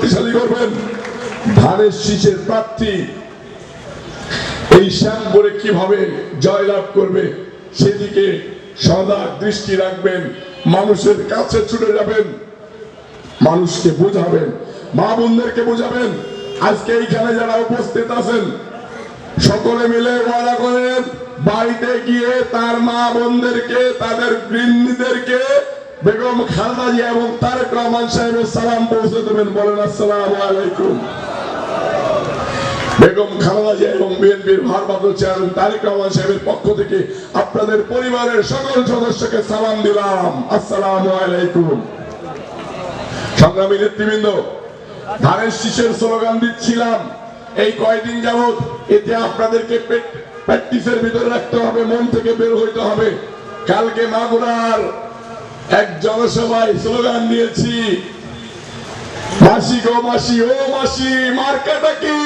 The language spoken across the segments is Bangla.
শক্তিশালী করবেন। ধানের শীষের প্রার্থী। এই শ্যামপুরে কীভাবে জয়লাভ করবে, সেদিকে সদা দৃষ্টি রাখবেন। মানুষের কাছে ছুটে যাবেন। মানুষকে বোঝাবেন। মা বোনদেরকে বোঝাবেন। আজকে এইখানে যারা উপস্থিত আছেন, সকলে মিলে ওয়াদা করেন, বাড়িতে গিয়ে তার মা বোনদেরকে, তাদের গৃহিণীদেরকে বেগম খালেদা জিয়া এবং তারেক রহমান সাহেবের সালাম পৌঁছে দেবেন বলেন, আসসালামু আলাইকুম। বেগম খালেদা জিয়া এবং বিএনপির ভারপ্রাপ্ত চেয়ারম্যান তারেক রহমান সাহেবের পক্ষ থেকে আপনাদের পরিবারের সকল সদস্যকে সালাম দিলাম। আসসালামু আলাইকুম। সংগ্রামী নেতৃবৃন্দ, ধানের শীষের স্লোগান দিচ্ছিলাম, এই কয়দিন যাবত এতে আপনাদেরকে প্র্যাকটিসের ভিতরে রাখতে হবে, মন থেকে বের হইতে হবে। কালকে মাগুরার এক জনসভায় স্লোগান দিয়েছি, মাসি গো মাসি, ও মাসি, মার্কাটা কি?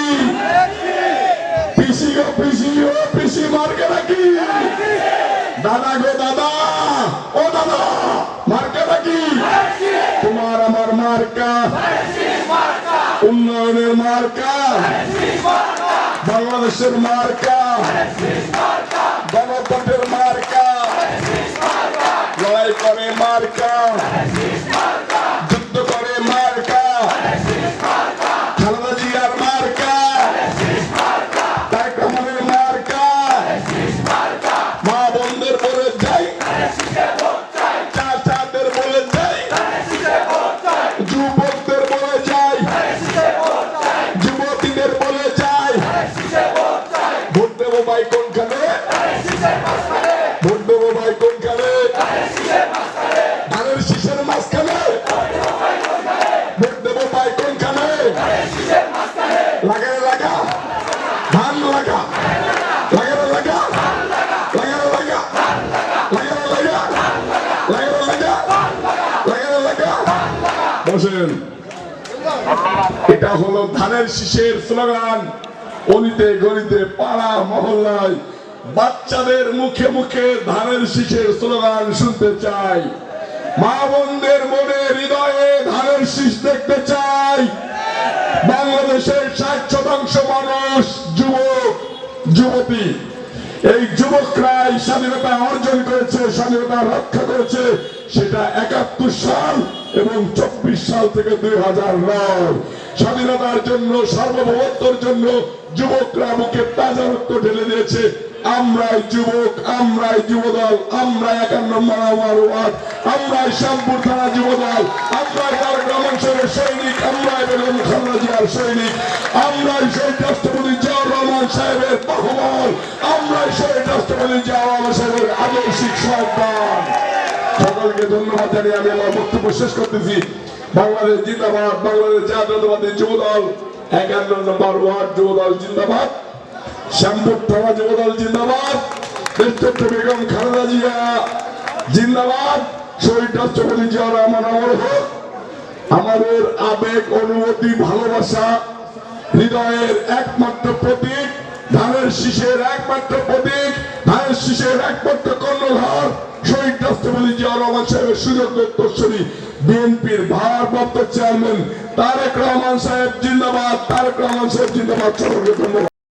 পিসি গো পিসি, ও পিসি, মার্কাটা কি? দাদা গো দাদা, ও দাদা, মার্কাটা কি? তোমার আমার মার্কা, উন্নয়নের মার্কা, বাংলাদেশের মার্কা, গণতন্ত্রের মার্কা Brasil marca. Brasil. এটা হলো ধানের শীষের স্লোগান। অলিতে গলিতে পাড়া মহল্লায় বাচ্চাদের মুখে মুখে ধানের শীষের স্লোগান শুনতে চাই। মা বোনদের মনে হৃদয়ে ধানের শীষ দেখতে চাই। বাংলাদেশের ষাট শতাংশ মানুষ যুবক, যুবতী। এই যুবকরাই স্বাধীনতা অর্জন করেছে, স্বাধীনতা রক্ষা করেছে, সেটা একাত্তর সাল এবং চব্বিশ সাল থেকে দুই হাজার নয়। স্বাধীনতার জন্য, সার্বভৌমত্বর জন্য যুবকরা বুকে তাজা রক্ত ঢেলে দিয়েছে। আমরাই যুবক, আমরাই যুবদল আমরা একান্ন নম্বর ওয়ার্ড আমরাই শ্যামপুর থানা যুবদল, আমরাই তারেক রহমান সাহেবের সৈনিক, আমরাই বেগম খালেদা জিয়ার সৈনিক, আমরাই শহীদ রাষ্ট্রপতি জিয়াউর রহমান সাহেবের বাহবল, আমরাই শহীদ রাষ্ট্রপতি জিয়াউর সাহেবের আদর্শিক সন্তান। সকলকে ধন্যবাদ জানিয়ে আমি আমার বক্তব্য শেষ করতেছি। বাংলাদেশ জিন্দাবাদ, বাংলাদেশ জাতীয়তাবাদী যুবদল, একান্ন নম্বর ওয়ার্ড যুবদল জিন্দাবাদ। শ্যামপুর থানা যুবদল জিন্দাবাদ। দেশত্ব বেগম খালেদা জিয়া। জিন্দাবাদ। শহীদ রাষ্ট্রপতি জিয়া রহমান আমাদের আবেগ, অনুভূতি, ভালোবাসা, হৃদয়ের একমাত্র প্রতীক, ধানের শীষের একমাত্র প্রতীক, ধানের শীষের একমাত্র কর্ণধার, শহীদ রাষ্ট্রপতি জিয়া রহমান সাহেবের সুযোগ্য উত্তরসূরি, বিএনপির ভারপ্রাপ্ত চেয়ারম্যান তারেক রহমান সাহেব জিন্দাবাদ। তারেক রহমান সাহেব জিন্দাবাদ। সকলকে ধন্যবাদ।